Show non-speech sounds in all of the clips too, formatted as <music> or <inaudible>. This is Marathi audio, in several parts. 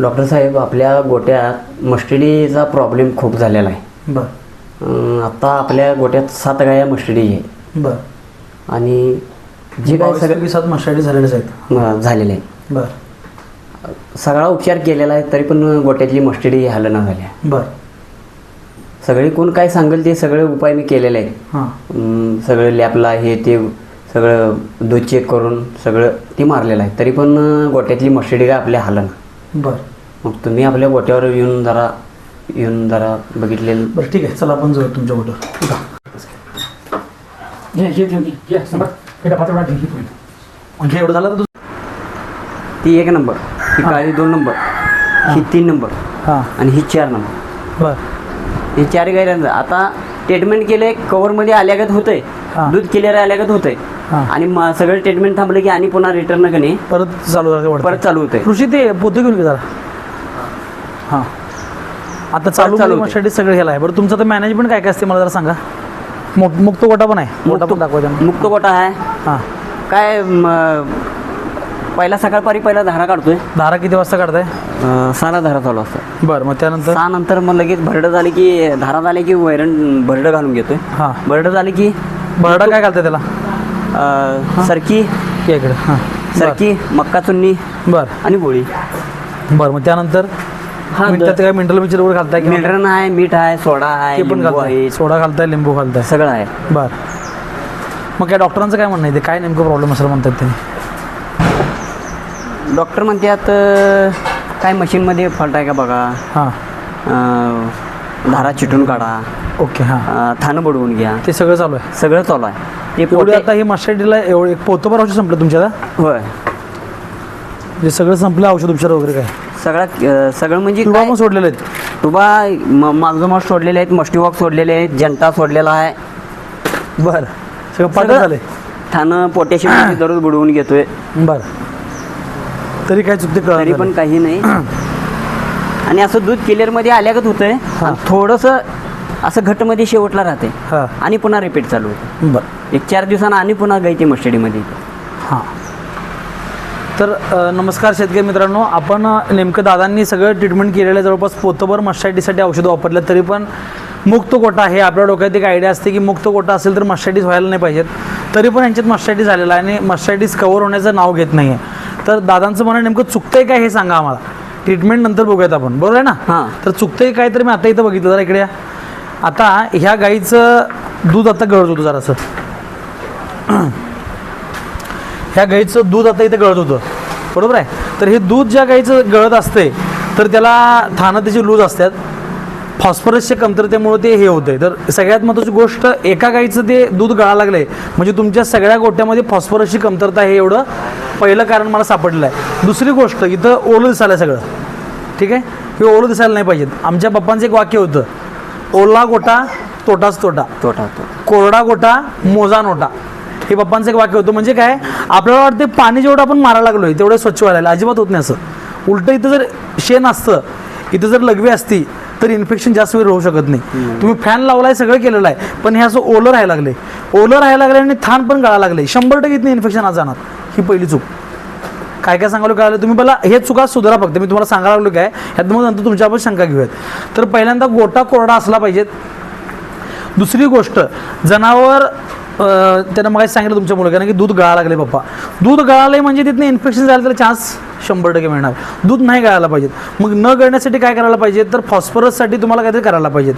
डॉक्टर साहेब आपल्या गोट्यात मस्टडीचा प्रॉब्लेम खूप झालेला आहे. बर. अं, आता आपल्या गोट्यात सात गाया मस्टडी आहे. बर. आणि जे काय सगळं सगळे सात मशाडी झालेलेच आहेत. अं, झालेलं आहे बर. सगळा उपचार केलेला आहे तरी पण गोट्यातली मस्टडी हलना झाल्या बर. सगळे कोण काय सांगेल ते सगळे उपाय मी केलेले आहेत. हां. अं, सगळं लॅपला हे ते सगळं दूध चेक करून सगळं ते मारलेलं आहे. तरी पण अं, गोट्यातली मस्टडी काय आपल्या हलना बर. मग तुम्ही आपल्या गोट्यावर येऊन जरा येऊन जरा बघितलेलं बरं ठीक आहे. चला आपण जाऊ तुमच्या कुठं उठा. घे घे घे घे घे. समज पेटा पातळ घे घे तुम्ही म्हणजे एवढं झालं तर दुस- ती एक नंबर. ही. काळी दोन नंबर. ही तीन नंबर. हां. आणि ही चार नंबर. बर. हे चार गायरांचं आता ट्रीटमेंट केले कव्हरमध्ये आल्यागत होतंय. हा. दूध क्लिअर आल्यागत होतंय. आणि सगळं ट्रीटमेंट थांबलं की आणि पुन्हा रिटर्न कने परत चालू. परत चालू होतंय. कृषी ते पोते घेऊन जरा. हां. आता चालू चालू होते. मशाडी सगळं ह्याला आहे. बरं तुमचं तर मॅनेजमेंट काय काय असते मला जरा सांगा. मुक्त गोटा पण आहे. मोठा पण दाखवा मुक्त गोटा आहे. हां. काय पहिला सकाळपारी पहिला धारा काढतोय. धारा किती वाजता काढताय? सहाला धारा चालू असतं बरं मग त्यानंतर? सहा नंतर मग लगेच भरडं झाली की धारा झाली की वैरण भरडं घालून घेतोय. हां. भरडं झाली की बरडा काय घालताय त्याला? अं, सरकी या इकडे हां. सरकी मक्का चुन्नी बरं. आणि पोळी बरं मग त्यानंतर हा, मग त्यात काय मिनरल मिक्सर वगैरे घालताय की मिनरल आहे मीठ आहे सोडा आहे ते पण लिंबू घालताय. आहे. सोडा घालताय लिंबू घालताय. सगळं आहे. बर. मग काय डॉक्टरांचं काय म्हणणं आहे? ते काय नेमकं प्रॉब्लेम असेल म्हणतात ते? डॉक्टर म्हणतात अं, काय मशीनमध्ये फॉल्ट आहे का बघा? हां. अं, धारा चिटून काढा. ओके हां. अं, थानं बुडवून घ्या. ते सगळं चालू आहे. सगळं चालू आहे. ते एवढे पोटे आता हे मशाडीला एवढे एक पोतोबर औषध संपलं तुमच्या आता? होय. जे सगळं संपलं औषध उपचार वगैरे काय? सगळं अं, सगळं म्हणजे तुला काय? सोडलेले आहेत. तुबा मागजोमाग सोडलेले आहेत मस्टीवॉक सोडलेले आहेत जनता सोडलेला आहे. बरं. सगळं पाठ झाले थानं पोटॅशियम <clears throat> दररोज बुडवून घेतोय. बरं. तरी काय चुकते तरी पण काही नाही. <clears throat> आणि असं दूध क्लिअरमध्ये आल्यागत होतंय. आणि थोडंसं असं घटमध्ये शेवटला राहते हां. आणि पुन्हा रिपीट चालू होते बरं. एक चार दिवसानं आणि पुन्हा गायते मस्टडीमध्ये हां. तर अ, नमस्कार शेतकरी मित्रांनो. आपण अ, नेमकं दादांनी सगळं ट्रीटमेंट केलेलं आहे. जवळपास पोतभर मशाटीसाठी औषधं वापरलं तरी पण मुक्त कोटा हे आपल्या डोक्यात एक आयडिया असते की मुक्त कोटा असेल तर मशाटीज व्हायला नाही पाहिजेत. तरी पण यांच्यात मशाटी झालेला आहे आणि मशाटीज कवर होण्याचं नाव घेत नाही आहे तर दादांचं म्हणणं नेमकं चुकतंय काय हे सांगा आम्हाला. ट्रीटमेंट नंतर बघूयात आपण. बरोबर आहे ना? हां. तर चुकतंय काय तर मी आता इथं बघितलं जरा इकडे. आता ह्या गाईचं दूध आता गळत होतं जरासं. ह्या गाईचं दूध आता इथे गळत होतं. बरोबर आहे? तर हे दूध ज्या गाईचं गळत असते तर त्याला थानं त्याची लूज असतात. फॉस्फरसच्या कमतरतेमुळे ते हे होते तर सगळ्यात महत्त्वाची गोष्ट एका गाईचं ते दूध गळा लागले म्हणजे तुमच्या सगळ्या गोट्यामध्ये फॉस्फरसची कमतरता आहे एवढं. पहिलं कारण मला सापडलेलं आहे दुसरी गोष्ट इथं ओलं दिसायला सगळं. ठीक आहे? हे ओलं दिसायला नाही पाहिजेत. आमच्या पप्पांचं एक वाक्य होतं. ओला गोटा तोटाच तोटा. तोटा कोरडा गोटा मोजा नोटा. हे पप्पांचं एक वाक्य होतं. म्हणजे काय? आपल्याला वाटते पाणी जेवढं आपण मारायला लागलोय तेवढं स्वच्छ व्हायला. अजिबात होत नाही असं. उलटं इथं जर शेण असतं इथं जर लघवी असती तर इन्फेक्शन जास्त वेळ राहू शकत नाही. तुम्ही फॅन लावलाय सगळं केलेलं आहे. पण हे असं ओलं राहायला लागले ओलं राहायला लागले आणि थान पण गळा लागले शंभर टक्के इथं इन्फेक्शन आज जाणार. ही पहिली चूक. काय काय सांगायला कळालं तुम्ही मला हे चुका सुधारा फक्त. मी तुम्हाला सांगायला लागलो काय? ह्यात मग नंतर तुमच्या आपण शंका घेऊयात. तर पहिल्यांदा गोटा कोरडा असला पाहिजेत दुसरी गोष्ट जनावर त्यांना त्यानं मग सांगितलं तुमच्या कारण की दूध गळा लागले पप्पा. दूध गळालंय म्हणजे तिथनं इन्फेक्शन झालं तर चान्स शंभर टक्के मिळणार. दूध नाही गळायला पाहिजेत. मग न गळण्यासाठी काय करायला पाहिजे? तर फॉस्फरससाठी तुम्हाला काहीतरी करायला पाहिजेत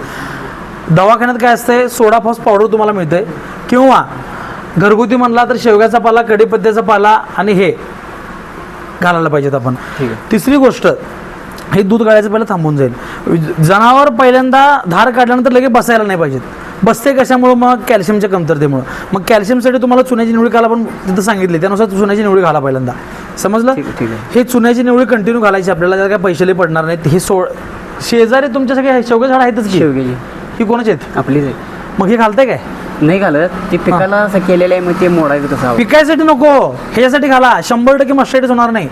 दवाखान्यात काय असतंय? सोडा फॉस पावडर तुम्हाला मिळतंय. किंवा घरगुती म्हणला तर शेवग्याचा पाला कडीपत्त्याचा पाला आणि हे. घालायला पाहिजेत आपण. तिसरी गोष्ट हे दूध गाळायचं पहिलं थांबून जाईल. जनावर पहिल्यांदा धार काढल्यानंतर लगेच बसायला नाही पाहिजेत. बसते कशामुळं? मग कॅल्शियमच्या कमतरतेमुळं. मग कॅल्शियमसाठी तुम्हाला चुन्याची निवडी घाला पण तिथं सांगितले त्यानुसार चुन्याची निवडी घाला पहिल्यांदा. समजलं. हे चुन्याची निवडी कंटिन्यू घालायची आपल्याला त्याला काय पैसे लई पडणार नाहीत हे सोड. शेजारी तुमच्या सगळे शेवगे झाड आहेतच की? ही कोणाचे आहेत? आपलीच आहे मग हे घालताय काय? नाही घालत. ते पिकाला असं केलेलं आहे मग ते मोडायचं कसं हवं. पिकायसाठी नको. ह्याच्यासाठी घाला. शंभर टक्के मस्टडीच होणार नाही.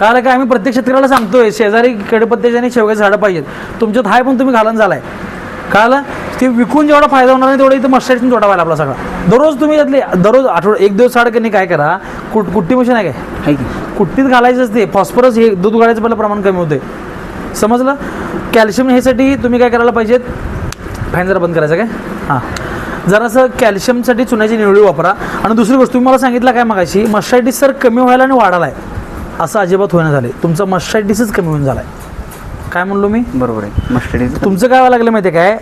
कारण काय आम्ही प्रत्येक शेतकऱ्याला सांगतोय शेजारी कडपत्त्याचे आणि शेवग्याचे झाडं पाहिजेत. तुमच्यात हाय पण तुम्ही घालून झालाय. कळालं? ते विकून जेवढा फायदा होणार नाही तेवढा इथं मस्टडीतून तोटा व्हायला आपला सगळा. दररोज तुम्ही यातले दररोज आठवड एक दिवस आड कधी काय करा? कुट कुट्टी मशीन आहे काय? आहे की. कुट्टीत घालायचंच ते फॉस्फरस हे दूध गाळायचं पहिलं प्रमाण कमी होते समजलं? कॅल्शियम ह्यासाठी तुम्ही काय करायला पाहिजेत? फॅन जरा बंद करायचं काय? हां. जरासं कॅल्शियमसाठी चुन्याची निवडी वापरा. आणि दुसरी गोष्ट तुम्ही मला सांगितलं काय मगाशी? मस्टायटिस सर कमी व्हायला आणि वाढायला आहे असं अजिबात होईना झाले तुमचं मस्टायटिसच कमी होऊन झालं आहे काय म्हणलो मी? बरोबर आहे. मस्टर्ड तुमचं काय व्हायला लागलं माहिती आहे काय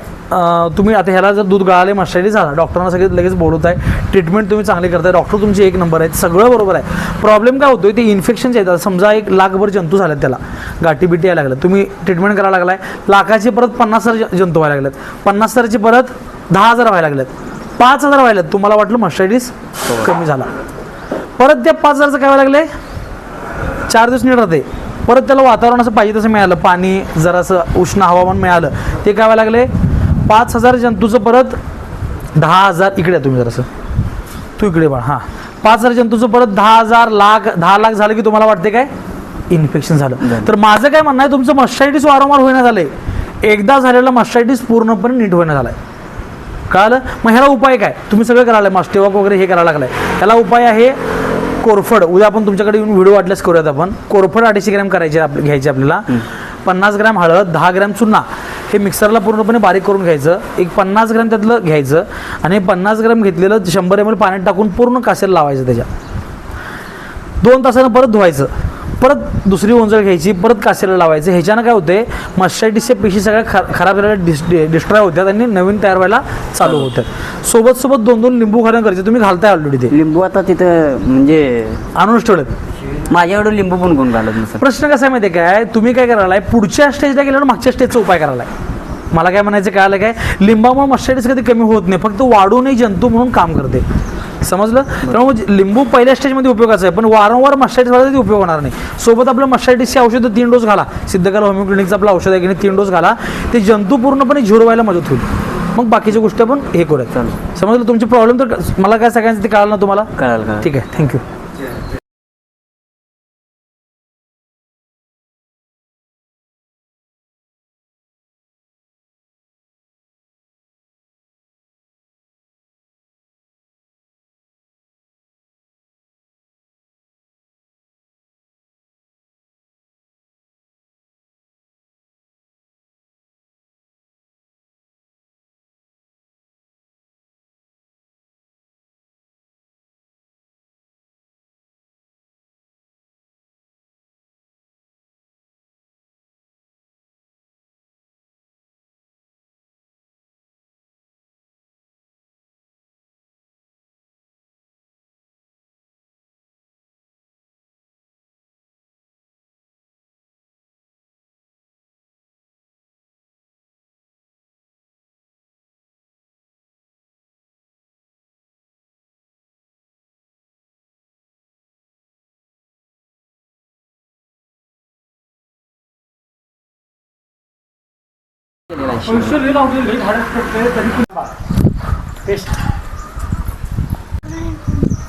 तुम्ही आता ह्याला जर दूध गळाले मस्टडी झाला. डॉक्टरांना सगळे लगेच बोलवत आहे. ट्रीटमेंट तुम्ही चांगली करताय. डॉक्टर तुमचे एक नंबर आहेत. सगळं बरोबर आहे. प्रॉब्लेम काय होतोय? ते इन्फेक्शनचे येतात. समजा एक लाखभर जंतू झालेत त्याला. गाठी बिटी यायला लागलं तुम्ही ट्रीटमेंट करायला लागलाय. लाखाचे परत पन्नास हजार जंतू व्हायला लागलेत. पन्नास हजारचे परत दहा हजार व्हायला लागलेत. पाच हजार व्हायला. तुम्हाला वाटलं मस्टडीज कमी झाला. परत त्या पाच हजारचं काय व्हायला लागले चार दिवस नीट राहते परत त्याला वातावरण असं पाहिजे तसं मिळालं. पाणी जरासं उष्ण हवामान मिळालं. ते काय व्हायला लागले पाच हजार जंतूचं परत दहा हजार इकडे तुम्ही जरासं. तू इकडे बघ हां. पाच हजार जंतूचं परत दहा हजार लाख दहा लाख झालं की तुम्हाला वाटते काय? इन्फेक्शन झालं. झालं. तर माझं काय म्हणणं आहे तुमचं मस्टायटिस वारंवार होईना झालंय. एकदा झालेलं मस्टायटिस पूर्णपणे नीट होईना झालाय. कळालं मग ह्याला उपाय काय? तुम्ही सगळं करायला मास्टेवॉक वगैरे हे करायला लागलाय. त्याला उपाय आहे कोरफड. उद्या आपण तुमच्याकडे येऊन व्हिडिओ वाटल्यास करूयात आपण. कोरफड अडीचशे ग्रॅम करायचे आप- घ्यायचे आपल्याला. पन्नास ग्रॅम हळद दहा ग्रॅम चुन्ना हे मिक्सरला पूर्णपणे बारीक करून घ्यायचं. एक पन्नास ग्रॅम त्यातलं घ्यायचं. आणि पन्नास ग्रॅम घेतलेलं शंभर एम एल पाण्यात टाकून पूर्ण कासेला लावायचं त्याच्या दोन तासानं परत धुवायचं. परत दुसरी ओंजळ घ्यायची परत कासेला लावायचं. ह्याच्यानं काय होते मस्टायटिसच्या पेशी सगळ्या खा खराब झालेल्या डिस डिस्ट्रॉय होत्यात आणि नवीन तयार व्हायला चालू होतात सोबत सोबत दोन दोन लिंबू घालणं गरजेचं. तुम्ही घालताय ऑलरेडी ते. लिंबू आता तिथं म्हणजे आणूनच ठेवलेत. माझ्याकडे लिंबू पण कोण घालत नसतं. प्रश्न कसा आहे माहिती काय? तुम्ही काय करायलाय पुढच्या स्टेजला गेल्यावर मागच्या स्टेजचा उपाय करायलाय. मला काय म्हणायचं काय आलं काय? लिंबामुळे मस्टायटिस कधी कमी होत नाही फक्त वाढूनही जंतू म्हणून काम करते. समजलं? त्यामुळे लिंबू पहिल्या स्टेजमध्ये उपयोगाचं आहे पण वारंवार मस्टायटिस व्हायला ते उपयोग होणार नाही. सोबत आपलं मस्टायटिसचे औषधं तीन डोस घाला. सिद्धकाल होमिओ क्लिनिकचं आपलं औषध आहे की तीन डोस घाला. ते जंतू पूर्णपणे झिरो व्हायला मदत होईल. मग बाकीच्या गोष्टी आपण हे करूयात. समजलं? तुमचे प्रॉब्लेम तर मला काय सगळ्यांचं ते कळालं ना तुम्हाला? कळाल ठीक आहे. थँक्यू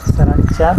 सरांच्या